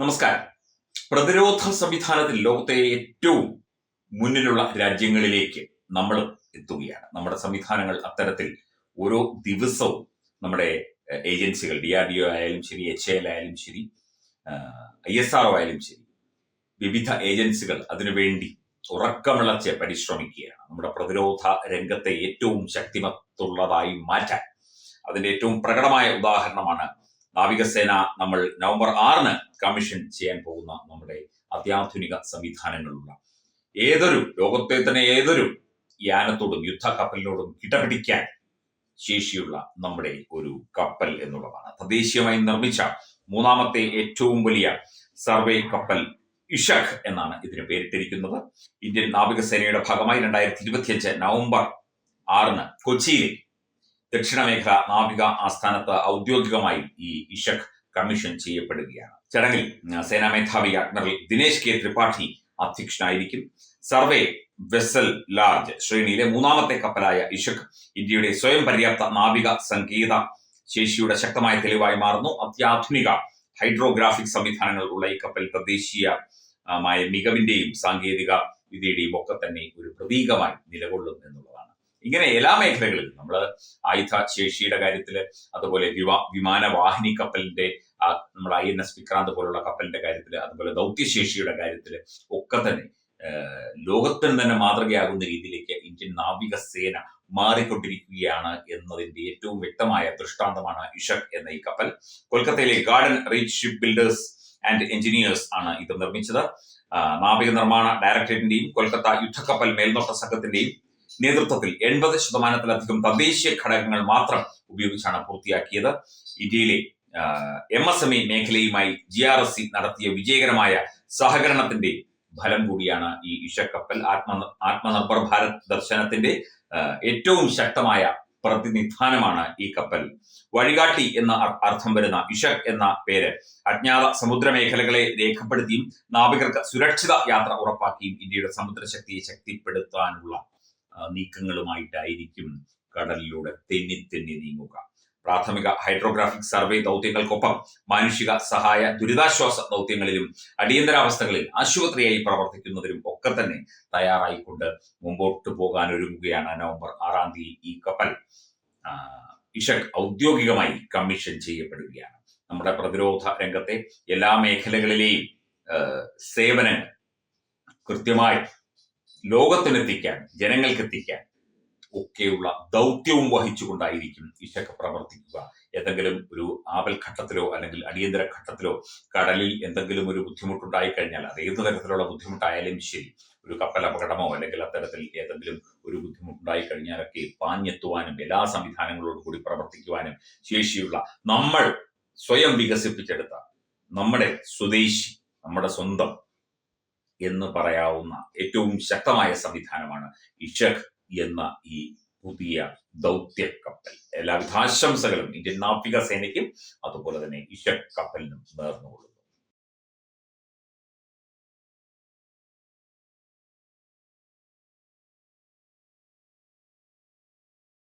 നമസ്കാരം. പ്രതിരോധ സംവിധാനത്തിൽ ലോകത്തെ ഏറ്റവും മുന്നിലുള്ള രാജ്യങ്ങളിലേക്ക് നമ്മൾ എത്തുകയാണ്. നമ്മുടെ സംവിധാനങ്ങൾ അത്തരത്തിൽ ഓരോ ദിവസവും നമ്മുടെ ഏജൻസികൾ ഡി ആർ ഡി ഒ ആയാലും ശരി എച്ച് എൽ ആയാലും ശരി ഐ എസ് ആർ ഒ ആയാലും ശരി വിവിധ ഏജൻസികൾ അതിനുവേണ്ടി ഉറക്കമിളച്ച് പരിശ്രമിക്കുകയാണ്. നമ്മുടെ പ്രതിരോധ രംഗത്തെ ഏറ്റവും ശക്തിമത്തുള്ളതായി മാറ്റാൻ അതിന്റെ ഏറ്റവും പ്രകടമായ ഉദാഹരണമാണ് നാവികസേന നമ്മൾ നവംബർ ആറിന് കമ്മീഷൻ ചെയ്യാൻ പോകുന്ന നമ്മുടെ അത്യാധുനിക സംവിധാനങ്ങളുള്ള ഏതൊരു ലോകത്തെ തന്നെ ഏതൊരു യാനത്തോടും യുദ്ധ കപ്പലിനോടും കിടപിടിക്കാൻ ശേഷിയുള്ള നമ്മുടെ ഒരു കപ്പൽ എന്നുള്ളതാണ്. തദ്ദേശീയമായി നിർമ്മിച്ച മൂന്നാമത്തെ ഏറ്റവും വലിയ സർവേ കപ്പൽ ഇഷക് എന്നാണ് ഇതിന് പേരിട്ടിരിക്കുന്നത്. ഇന്ത്യൻ നാവികസേനയുടെ ഭാഗമായി രണ്ടായിരത്തി ഇരുപത്തിയഞ്ച് നവംബർ ആറിന് കൊച്ചിയിലെ ദക്ഷിണ മേഖല നാവിക ആസ്ഥാനത്ത് ഔദ്യോഗികമായി ഈ ഇഷക് കമ്മീഷൻ ചെയ്യപ്പെടുകയാണ്. ചടങ്ങിൽ സേനാ മേധാവി അഡ്മിറൽ ദിനേശ് കെ ത്രിപാഠി അധ്യക്ഷനായിരിക്കും. സർവേ വെസൽ ലാർജ് ശ്രേണിയിലെ മൂന്നാമത്തെ കപ്പലായ ഇഷക് ഇന്ത്യയുടെ സ്വയം പര്യാപ്ത നാവിക സംഗീത ശേഷിയുടെ ശക്തമായ തെളിവായി മാറുന്നു. അത്യാധുനിക ഹൈഡ്രോഗ്രാഫിക് സംവിധാനങ്ങൾ ഉള്ള ഈ കപ്പൽ തദ്ദേശീയമായ മികവിന്റെയും സാങ്കേതിക വിദ്യയുടെയും ഒക്കെ തന്നെ ഒരു പ്രതീകമായി നിലകൊള്ളും എന്നുള്ളതാണ്. ഇങ്ങനെ എല്ലാ മേഖലകളിലും നമ്മൾ ആയുധ ശേഷിയുടെ കാര്യത്തിൽ അതുപോലെ വിമാ വിമാനവാഹിനി കപ്പലിന്റെ നമ്മുടെ ഐ എൻ എസ് വിക്രാന്ത് പോലുള്ള കപ്പലിന്റെ കാര്യത്തിൽ അതുപോലെ ദൗത്യശേഷിയുടെ കാര്യത്തിൽ ഒക്കെ തന്നെ ലോകത്തിന് തന്നെ മാതൃകയാകുന്ന രീതിയിലേക്ക് ഇന്ത്യൻ നാവിക സേന മാറിക്കൊണ്ടിരിക്കുകയാണ് എന്നതിന്റെ ഏറ്റവും വ്യക്തമായ ദൃഷ്ടാന്തമാണ് ഇഷക് എന്ന ഈ കപ്പൽ. കൊൽക്കത്തയിലെ garden reach ship builders and engineers ആണ് ഇത് നിർമ്മിച്ചത്. നാവിക നിർമ്മാണ ഡയറക്ടറേറ്റിന്റെയും കൊൽക്കത്ത യുദ്ധക്കപ്പൽ മേൽനോട്ട സംഘത്തിന്റെയും നേതൃത്വത്തിൽ എൺപത് ശതമാനത്തിലധികം തദ്ദേശീയ ഘടകങ്ങൾ മാത്രം ഉപയോഗിച്ചാണ് പൂർത്തിയാക്കിയത്. ഇന്ത്യയിലെ എം എസ് എം ഇ മേഖലയുമായി ജി ആർ എസ് സി നടത്തിയ വിജയകരമായ സഹകരണത്തിന്റെ ഫലം കൂടിയാണ് ഈ ഇഷക്കപ്പൽ കപ്പൽ ആത്മ ആത്മനിർഭർ ഭാരത് ദർശനത്തിന്റെ ഏറ്റവും ശക്തമായ പ്രതിനിധാനമാണ് ഈ കപ്പൽ. വഴികാട്ടി എന്ന അർത്ഥം വരുന്ന ഇഷക് എന്ന പേര് അജ്ഞാത സമുദ്ര മേഖലകളെ രേഖപ്പെടുത്തിയും നാവികർക്ക് സുരക്ഷിത യാത്ര ഉറപ്പാക്കിയും ഇന്ത്യയുടെ സമുദ്രശക്തിയെ ശക്തിപ്പെടുത്താനുള്ള നീക്കങ്ങളുമായിട്ടായിരിക്കും കടലിലൂടെ തെന്നി തെന്നി നീങ്ങുക. പ്രാഥമിക ഹൈഡ്രോഗ്രാഫിക് സർവേ ദൗത്യങ്ങൾക്കൊപ്പം മാനുഷിക സഹായ ദുരിതാശ്വാസ ദൗത്യങ്ങളിലും അടിയന്തരാവസ്ഥകളിൽ ആശുപത്രിയായി പ്രവർത്തിക്കുന്നതിലും ഒക്കെ തന്നെ തയ്യാറായിക്കൊണ്ട് മുമ്പോട്ട് പോകാൻ ഒരുങ്ങുകയാണ് നവംബർ ആറാം തീയതി ഈ കപ്പൽ. ഇഷക് ഔദ്യോഗികമായി കമ്മീഷൻ ചെയ്യപ്പെടുകയാണ്. നമ്മുടെ പ്രതിരോധ രംഗത്തെ എല്ലാ മേഖലകളിലെയും സേവനങ്ങൾ കൃത്യമായി ലോകത്തിനെത്തിക്കാൻ ജനങ്ങൾക്കെത്തിക്കാൻ ഒക്കെയുള്ള ദൗത്യവും വഹിച്ചുകൊണ്ടായിരിക്കും ഇഷക്ക് പ്രവർത്തിക്കുക. ഏതെങ്കിലും ഒരു ആപൽ ഘട്ടത്തിലോ അല്ലെങ്കിൽ അടിയന്തര ഘട്ടത്തിലോ കടലിൽ എന്തെങ്കിലും ഒരു ബുദ്ധിമുട്ടുണ്ടായി കഴിഞ്ഞാൽ അത് ഏത് തരത്തിലുള്ള ബുദ്ധിമുട്ടായാലും ശരി ഒരു കപ്പൽ അപകടമോ അല്ലെങ്കിൽ അത്തരത്തിൽ ഏതെങ്കിലും ഒരു ബുദ്ധിമുട്ടുണ്ടായി കഴിഞ്ഞാലൊക്കെ പാഞ്ഞെത്തുവാനും എല്ലാ സംവിധാനങ്ങളോടും കൂടി പ്രവർത്തിക്കുവാനും ശേഷിയുള്ള നമ്മൾ സ്വയം വികസിപ്പിച്ചെടുത്ത നമ്മുടെ സ്വദേശി നമ്മുടെ സ്വന്തം എന്ന് പറയാവുന്ന ഏറ്റവും ശക്തമായ സംവിധാനമാണ് ഇഷക് എന്ന ഈ പുതിയ ദൗത്യ കപ്പൽ എല്ലാവിധ ആശംസകളും ഇന്ത്യൻ നാവിക സേനയ്ക്കും അതുപോലെ തന്നെ ഇഷക് കപ്പലിനും നേർന്നുകൊള്ളുന്നു.